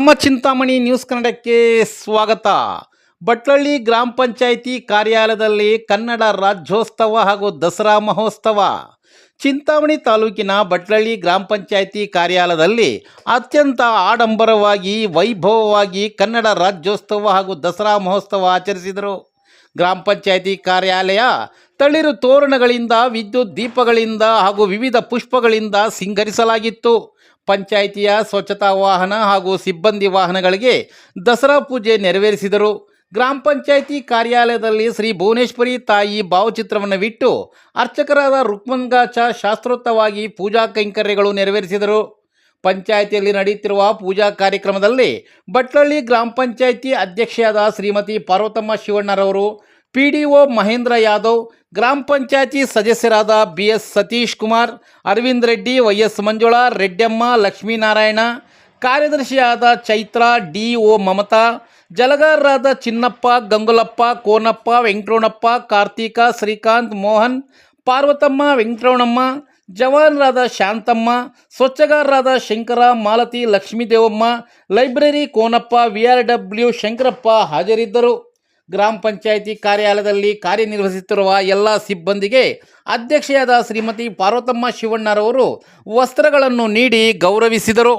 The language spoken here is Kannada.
ನಮ್ಮ ಚಿಂತಾಮಣಿ ನ್ಯೂಸ್ ಕನ್ನಡಕ್ಕೆ ಸ್ವಾಗತ. ಬಟ್ಲಳ್ಳಿ ಗ್ರಾಮ ಪಂಚಾಯಿತಿ ಕಾರ್ಯಾಲಯದಲ್ಲಿ ಕನ್ನಡ ರಾಜ್ಯೋತ್ಸವ ಹಾಗೂ ದಸರಾ ಮಹೋತ್ಸವ. ಚಿಂತಾಮಣಿ ತಾಲೂಕಿನ ಬಟ್ಲಳ್ಳಿ ಗ್ರಾಮ ಪಂಚಾಯಿತಿ ಕಾರ್ಯಾಲಯದಲ್ಲಿ ಅತ್ಯಂತ ಆಡಂಬರವಾಗಿ, ವೈಭವವಾಗಿ ಕನ್ನಡ ರಾಜ್ಯೋತ್ಸವ ಹಾಗೂ ದಸರಾ ಮಹೋತ್ಸವ ಆಚರಿಸಿದರು. ಗ್ರಾಮ ಪಂಚಾಯಿತಿ ಕಾರ್ಯಾಲಯ ತಳಿರು ತೋರಣಗಳಿಂದ, ವಿದ್ಯುತ್ ದೀಪಗಳಿಂದ ಹಾಗೂ ವಿವಿಧ ಪುಷ್ಪಗಳಿಂದ ಸಿಂಗರಿಸಲಾಗಿತ್ತು. ಪಂಚಾಯಿತಿಯ ಸ್ವಚ್ಛತಾ ವಾಹನ ಹಾಗೂ ಸಿಬ್ಬಂದಿ ವಾಹನಗಳಿಗೆ ದಸರಾ ಪೂಜೆ ನೆರವೇರಿಸಿದರು. ಗ್ರಾಮ ಪಂಚಾಯಿತಿ ಕಾರ್ಯಾಲಯದಲ್ಲಿ ಶ್ರೀ ಭುವನೇಶ್ವರಿ ತಾಯಿ ಭಾವಚಿತ್ರವನ್ನು ಬಿಟ್ಟು ಅರ್ಚಕರಾದ ರುಕ್ಮಂಗಾಚ ಶಾಸ್ತ್ರೋತ್ತವಾಗಿ ಪೂಜಾ ಕೈಂಕರ್ಯಗಳು ನೆರವೇರಿಸಿದರು. ಪಂಚಾಯಿತಿಯಲ್ಲಿ ನಡೆಯುತ್ತಿರುವ ಪೂಜಾ ಕಾರ್ಯಕ್ರಮದಲ್ಲಿ ಬಟ್ಲಳ್ಳಿ ಗ್ರಾಮ ಪಂಚಾಯಿತಿ ಅಧ್ಯಕ್ಷೆಯಾದ Shrimati Parvathamma ಶಿವಣ್ಣರವರು P D O Mahendra Yadav, ಗ್ರಾಮ ಪಂಚಾಯತಿ ಸದಸ್ಯರಾದ B S Satish Kumar, Aravind Reddy Y S Manjula, Reddamma, Lakshminarayana, ಕಾರ್ಯದರ್ಶಿಯಾದ Chaitra D O Mamata, ಜಲಗಾರರಾದ ಚಿನ್ನಪ್ಪ, ಗಂಗುಲಪ್ಪ, ಕೋನಪ್ಪ, ವೆಂಕಟರಮಣಪ್ಪ, ಕಾರ್ತಿಕ, ಶ್ರೀಕಾಂತ್, ಮೋಹನ್, ಪಾರ್ವತಮ್ಮ, ವೆಂಕಟರಮಣಮ್ಮ, ಜವಾನರಾದ Shanthamma, ಸ್ವಚ್ಛಗಾರರಾದ Shankara, Malathi, Lakshmidevamma, library, Konappa V R W Shankarappa ಹಾಜರಿದ್ದರು. ಗ್ರಾಮ ಪಂಚಾಯಿತಿ ಕಾರ್ಯಾಲಯದಲ್ಲಿ ಕಾರ್ಯನಿರ್ವಹಿಸುತ್ತಿರುವ ಎಲ್ಲ ಸಿಬ್ಬಂದಿಗೆ ಅಧ್ಯಕ್ಷೆಯಾದ ಶ್ರೀಮತಿ ಪಾರ್ವತಮ್ಮ ಶಿವಣ್ಣರವರು ವಸ್ತ್ರಗಳನ್ನು ನೀಡಿ ಗೌರವಿಸಿದರು.